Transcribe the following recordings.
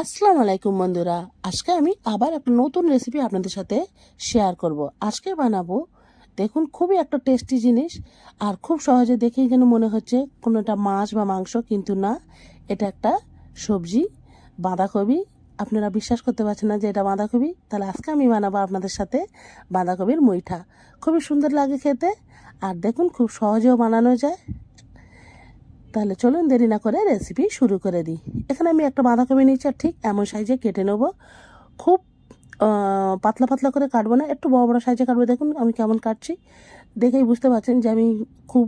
আসসালামু আলাইকুম বন্ধুরা। আজকে আমি আবার একটা নতুন রেসিপি আপনাদের সাথে শেয়ার করব। আজকে বানাবো, দেখুন খুবই একটা টেস্টি জিনিস, আর খুব সহজে দেখেই যেন মনে হচ্ছে কোনো একটা মাছ বা মাংস, কিন্তু না, এটা একটা সবজি, বাঁধাকপি। আপনারা বিশ্বাস করতে পারছেন না যে এটা বাঁধাকপি। তাহলে আজকে আমি বানাবো আপনাদের সাথে বাঁধাকপির মুইঠা। খুবই সুন্দর লাগে খেতে, আর দেখুন খুব সহজেও বানানো যায়। তাহলে চলুন দেরি না করে রেসিপি শুরু করে দিই। এখানে আমি একটা বাঁধাকপি নিয়েছি আর ঠিক এমন সাইজে কেটে নেব। খুব পাতলা পাতলা করে কাটবো না, একটু বড় বড় সাইজে কাটবো। দেখুন আমি কেমন কাটছি। দেখেই বুঝতে পারছেন যে আমি খুব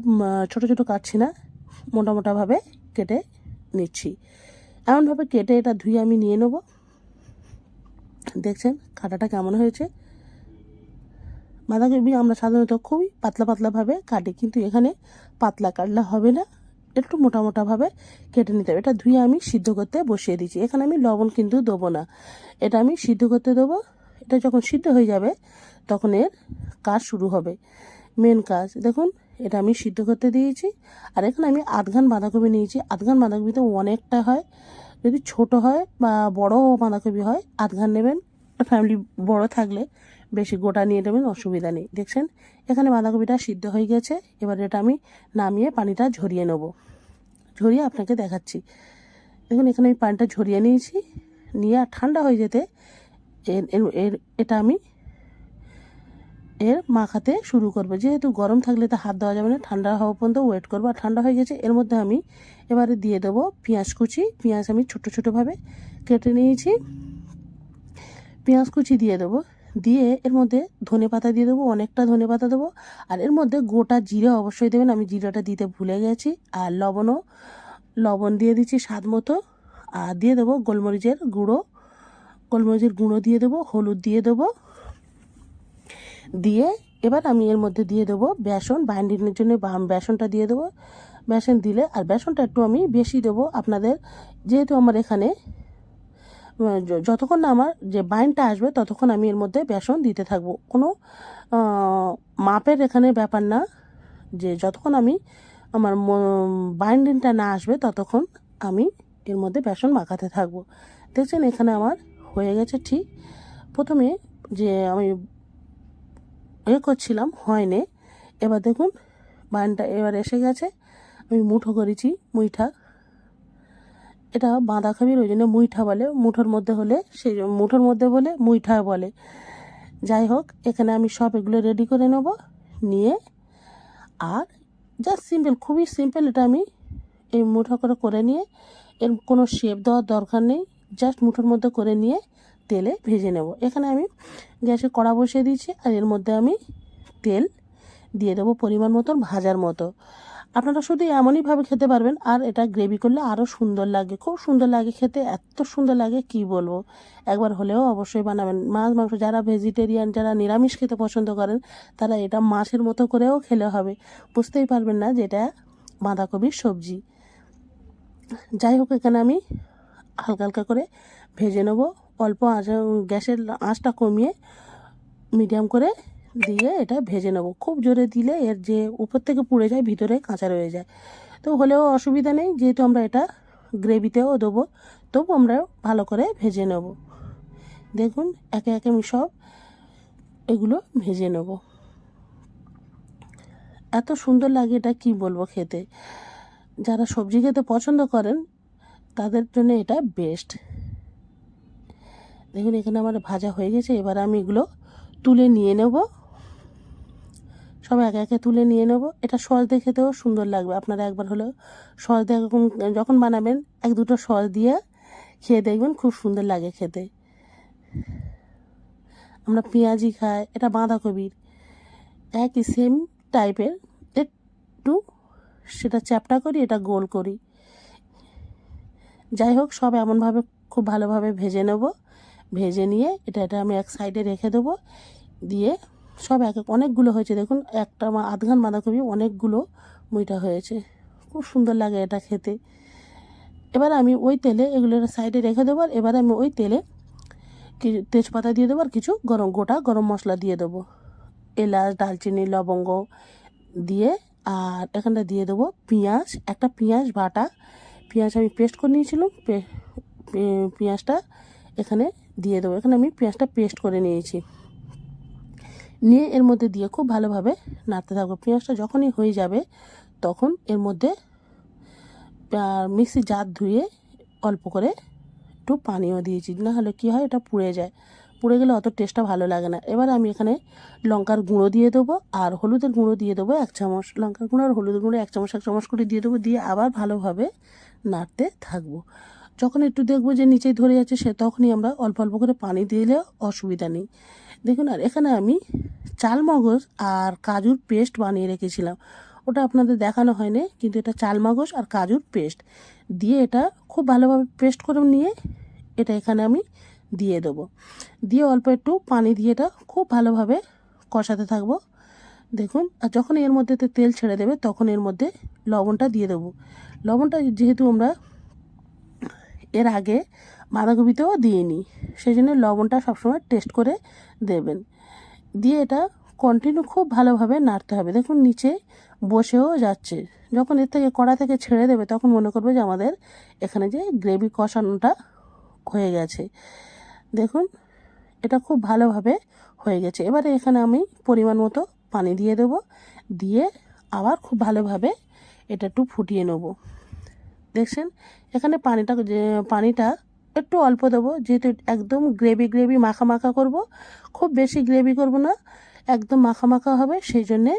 ছোট ছোট কাটছি না, মোটা মোটাভাবে কেটে নিচ্ছি। এমনভাবে কেটে এটা ধুয়ে আমি নিয়ে নেব। দেখছেন কাটাটা কেমন হয়েছে। বাঁধাকপি আমরা সাধারণত খুবই পাতলা পাতলাভাবে কাটি, কিন্তু এখানে পাতলা কাটলে হবে না। একটু মোটা মোটাভাবে কেটে নিতে হবে। এটা ধুয়ে আমি সিদ্ধ করতে বসিয়ে দিচ্ছি এখানে আমি লবণ কিন্তু দেবো না। এটা আমি সিদ্ধ করতে দেবো। এটা যখন সিদ্ধ হয়ে যাবে, তখন এর কাজ শুরু হবে। মেন কাজ, দেখুন, এটা আমি সিদ্ধ করতে দিয়েছি। আর এখানে আমি আধঘান বাঁধাকপি নিয়েছি। আধঘান বাঁধাকপিতে অনেকটা হয়। যদি ছোট হয় বা বড় বাঁধাকপি হয়, আধঘান নেবেন। ফ্যামিলি বড় থাকলে বেশি গোটা নিয়ে নেবেন, অসুবিধা নেই। দেখছেন? এখানে বাঁধাকপিটা সিদ্ধ হয়ে গেছে। এবার এটা আমি নামিয়ে পানিটা ঝরিয়ে নেব। ঝরিয়ে আপনাকে দেখাচ্ছি। দেখুন, এখানে আমি পানিটা ঝরিয়ে নিয়েছি। নিয়ে আর ঠান্ডা হয়ে যেতে এর এটা আমি এর মাখাতে শুরু করব। যেহেতু গরম থাকলে তো হাত দেওয়া যাবে না, ঠান্ডা হওয়া পর্যন্ত ওয়েট করব। আর ঠান্ডা হয়ে গেছে, এর মধ্যে আমি এবারে দিয়ে দেবো পেঁয়াজ কুচি। পেঁয়াজ আমি ছোটো ছোটোভাবে কেটে নিয়েছি। পেঁয়াজ কুচি দিয়ে দেবো। দিয়ে এর মধ্যে ধনে পাতা দিয়ে দেবো, অনেকটা ধনে পাতা দেবো। আর এর মধ্যে গোটা জিরে অবশ্যই দেবেন, আমি জিরাটা দিতে ভুলে গেছি। আর লবণও, লবণ দিয়ে দিচ্ছি স্বাদ মতো। আর দিয়ে দেবো গোলমরিচের গুঁড়ো গোলমরিচের গুঁড়ো দিয়ে দেবো, হলুদ দিয়ে দেবো। দিয়ে এবার আমি এর মধ্যে দিয়ে দেবো বেসন, বাইন্ডিংয়ের জন্য বেসনটা দিয়ে দেবো। বেসন দিলে, আর বেসনটা একটু আমি বেশি দেবো। আপনাদের, যেহেতু আমার এখানে যতক্ষণ না আমার যে বাইনটা আসবে, ততক্ষণ আমি এর মধ্যে বেসন দিতে থাকব। কোনো মাপের এখানে ব্যাপার না, যে যতক্ষণ আমি আমার বাইন্ডিংটা না আসবে, ততক্ষণ আমি এর মধ্যে বেসন মাখাতে থাকব। দেখছেন, এখানে আমার হয়ে গেছে ঠিক। প্রথমে যে আমি এ করছিলাম, হয়নি। এবার দেখুন বাইনটা এবার এসে গেছে। আমি মুঠো করেছি, মুইঠা। এটা বাঁধাকপির ওই জন্য মুইঠা বলে। মুঠোর মধ্যে হলে সেই মুঠোর মধ্যে বলে মুইঠা বলে। যাই হোক, এখানে আমি সব এগুলো রেডি করে নেব, নিয়ে আর জাস্ট সিম্পল খুবই সিম্পল এটা আমি এই মুঠো করে করে নিয়ে, এর কোনো শেপ দেওয়ার দরকার নেই জাস্ট মুঠোর মধ্যে করে নিয়ে তেলে ভেজে নেব। এখানে আমি গ্যাসে কড়া বসিয়ে দিয়েছি আর এর মধ্যে আমি তেল দিয়ে দেবো পরিমাণ মতন ভাজার মতো। আপনারা শুধু এমনইভাবে খেতে পারবেন, আর এটা গ্রেভি করলে আরও সুন্দর লাগে। খুব সুন্দর লাগে খেতে, এত সুন্দর লাগে, কি বলব? একবার হলেও অবশ্যই বানাবেন। মাছ, মাংস, যারা ভেজিটেরিয়ান যারা নিরামিষ খেতে পছন্দ করেন, তারা এটা মাছের মতো করেও খেলে হবে। বুঝতেই পারবেন না যে এটা বাঁধাকপির সবজি। যাই হোক, এখানে আমি হালকা হালকা করে ভেজে নেব। অল্প আঁচ, গ্যাসের আঁচটা কমিয়ে মিডিয়াম করে দিয়ে এটা ভেজে নেব। খুব জোরে দিলে এর যে উপর থেকে পুড়ে যায়, ভিতরে কাঁচা রয়ে যায়। তো হলেও অসুবিধা নেই, যেহেতু আমরা এটা গ্রেভিতেও দেবো, তবু আমরা ভালো করে ভেজে নেব। দেখুন, একে একে আমি সব এগুলো ভেজে নেব। এত সুন্দর লাগে এটা, কি বলব খেতে? যারা সবজি খেতে পছন্দ করেন, তাদের জন্য এটা বেস্ট দেখুন, এখানে আমার ভাজা হয়ে গেছে, এবার আমি এগুলো তুলে নিয়ে নেব। সব একে একে তুলে নিয়ে নেব। এটা সস দিয়ে খেতেও সুন্দর লাগবে। আপনারা একবার হলেও সস দিয়ে যখন বানাবেন, এক দুটো সস দিয়ে খেয়ে দেখবেন খুব সুন্দর লাগে খেতে। আমরা পেঁয়াজি খাই, এটা বাঁধাকপির। একই সেম টাইপের একটু সেটা চ্যাপটা করি, এটা গোল করি। যাই হোক, সব এমনভাবে খুব ভালোভাবে ভেজে নেব। ভেজে নিয়ে এটা এটা আমি এক সাইডে রেখে দেবো। দিয়ে সব এক এক অনেকগুলো হয়েছে, দেখুন। একটা আধঘান বাঁধাকপি, অনেকগুলো মুইটা হয়েছে। খুব সুন্দর লাগে এটা খেতে। এবার আমি ওই তেলে এগুলো সাইডে রেখে দেবো, আর এবার আমি ওই তেলে তেজপাতা দিয়ে দেবো, আর কিছু গরম গোটা গরম মশলা দিয়ে দেবো। এলাচ দালচিনি লবঙ্গ দিয়ে, আর এখানটা দিয়ে দেবো পেঁয়াজ। একটা পেঁয়াজ বাটা। পেঁয়াজ আমি পেস্ট করে নিয়েছিলাম পেঁয়াজটা এখানে দিয়ে দেবো। এখানে আমি পেঁয়াজটা পেস্ট করে নিয়েছি। নিয়ে এর মধ্যে দিয়ে খুব ভালোভাবে নাড়তে থাকব। পেঁয়াজটা যখনই হয়ে যাবে, তখন এর মধ্যে মিক্সি জার ধুয়ে অল্প করে একটু পানিও দিয়েছি। না হলে কী হয়, এটা পুড়ে যায়। পুড়ে গেলে অত টেস্টটা ভালো লাগে না। এবার আমি এখানে লঙ্কার গুঁড়ো দিয়ে দেবো আর হলুদের গুঁড়ো দিয়ে দেবো এক চামচ। লঙ্কার গুঁড়ো আর হলুদের গুঁড়ো এক চামচ এক চামচ করে দিয়ে দেবো। দিয়ে আবার ভালোভাবে নাড়তে থাকব। যখন একটু দেখব যে নিচেই ধরে যাচ্ছে সে, তখনই আমরা অল্প অল্প করে পানি দিলে অসুবিধা নেই। দেখুন, আর এখানে আমি চাল মগজ আর কাজুর পেস্ট বানিয়ে রেখেছিলাম। ওটা আপনাদের দেখানো হয়নি, কিন্তু এটা চাল মগজ আর কাজুর পেস্ট। দিয়ে এটা খুব ভালোভাবে পেস্ট করে নিয়ে এটা এখানে আমি দিয়ে দেবো। দিয়ে অল্প একটু পানি দিয়ে এটা খুব ভালোভাবে কষাতে থাকব। দেখুন, আর যখন এর মধ্যে তেল ছেড়ে দেবে, তখন এর মধ্যে লবণটা দিয়ে দেবো। লবণটা যেহেতু আমরা এর আগে বাঁধাকপিতেও দিইনি। সেই জন্য লবণটা সবসময় টেস্ট করে দেবেন। দিয়ে এটা কন্টিনিউ খুব ভালোভাবে নাড়তে হবে। দেখুন, নিচে বসেও যাচ্ছে। যখন এর থেকে কড়া থেকে ছেড়ে দেবে, তখন মনে করবে যে আমাদের এখানে যে গ্রেভি কষানোটা হয়ে গেছে। দেখুন, এটা খুব ভালোভাবে হয়ে গেছে। এবারে এখানে আমি পরিমাণ মতো পানি দিয়ে দেব। দিয়ে আবার খুব ভালোভাবে এটা একটু ফুটিয়ে নেব। দেখছেন? এখানে পানিটা পানিটা একটু অল্প দেবো, যেহেতু একদম গ্রেভি গ্রেভি মাখা মাখা করব। খুব বেশি গ্রেভি করব না, একদম মাখা মাখা হবে, সেই জন্যে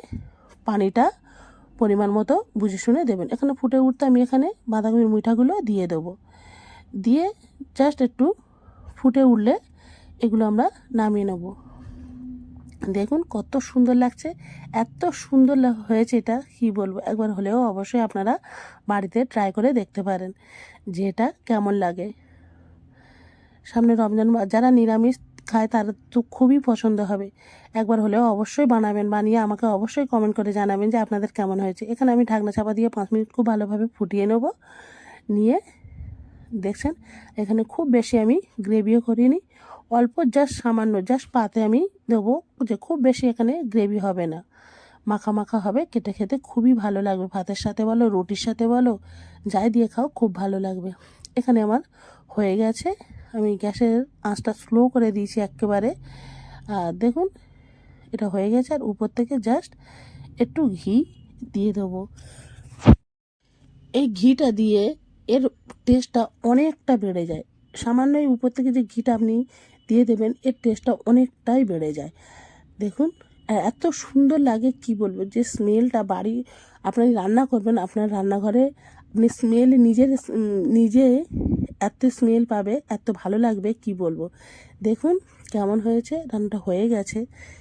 পানিটা পরিমাণ মতো বুঝে শুনে দেবেন। এখানে ফুটে উঠতে আমি এখানে বাঁধাকপির মিঠাগুলো দিয়ে দেবো। দিয়ে জাস্ট একটু ফুটে উঠলে এগুলো আমরা নামিয়ে নেব। দেখুন কত সুন্দর লাগছে, এত সুন্দর হয়েছে এটা, কী বলব? একবার হলেও অবশ্যই আপনারা বাড়িতে ট্রাই করে দেখতে পারেন যে এটা কেমন লাগে। সামনে রমজান যারা নিরামিষ খায় তার তো খুবই পছন্দ হবে। একবার হলেও অবশ্যই বানাবেন, বানিয়ে আমাকে অবশ্যই কমেন্ট করে জানাবেন যে আপনাদের কেমন হয়েছে। এখানে আমি ঢাকনা চাপা দিয়ে পাঁচ মিনিট খুব ভালোভাবে ফুটিয়ে নেব। নিয়ে দেখছেন, এখানে খুব বেশি আমি গ্রেভিও করিনি অল্প জাস্ট সামান্য জাস্ট পাতে আমি দেবো যে খুব বেশি এখানে গ্রেভি হবে না। মাখা মাখা হবে, কেটে খেতে খুবই ভালো লাগবে। ভাতের সাথে বলো, রুটির সাথে বলো, যাই দিয়ে খাও, খুব ভালো লাগবে। এখানে আমার হয়ে গেছে। আমি গ্যাসের আঁচটা স্লো করে দিয়েছি একেবারে। আর দেখুন, এটা হয়ে গেছে। আর উপর থেকে জাস্ট একটু ঘি দিয়ে দেবো। এই ঘিটা দিয়ে এর টেস্টটা অনেকটা বেড়ে যায়। সামান্য উপর থেকে যে ঘিটা আপনি দিয়ে দেবেন, এর টেস্টটা অনেকটাই বেড়ে যায়। দেখুন এত সুন্দর লাগে, কি বলব? যে স্মেলটা বাড়ি, আপনি রান্না করবেন, আপনার রান্নাঘরে আপনি স্মেল নিজের নিজে এত স্মেল পাবে, এত ভালো লাগবে, কি বলব? দেখুন কেমন হয়েছে, রান্নাটা হয়ে গেছে।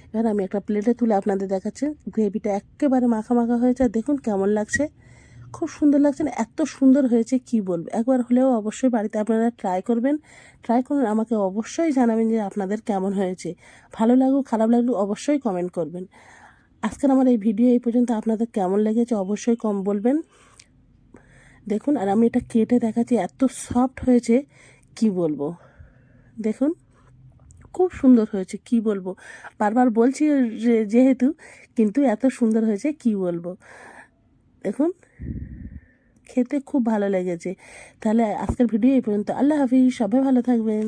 এবার আমি একটা প্লেটে তুলে আপনাদের দেখাচ্ছি। গ্রেভিটা একেবারে মাখা মাখা হয়েছে, দেখুন কেমন লাগছে। খুব সুন্দর লাগছে না? এত সুন্দর হয়েছে, কি বলব? একবার হলেও অবশ্যই বাড়িতে আপনারা ট্রাই করবেন। ট্রাই করুন আমাকে অবশ্যই জানাবেন যে আপনাদের কেমন হয়েছে। ভালো লাগুক খারাপ লাগল, অবশ্যই কমেন্ট করবেন। আজকের আমার এই ভিডিও এই পর্যন্ত। আপনাদের কেমন লেগেছে অবশ্যই কম বলবেন। দেখুন, আর আমি এটা কেটে দেখাচ্ছি, এত সফট হয়েছে, কি বলব? দেখুন, খুব সুন্দর হয়েছে, কি বলব? বারবার বলছি যেহেতু, কিন্তু এত সুন্দর হয়েছে, কি বলব? দেখুন খেতে খুব ভালো লেগেছে। তাহলে আজকের ভিডিও এই পর্যন্ত। আল্লাহ হাফিজ সবাই ভালো থাকবেন।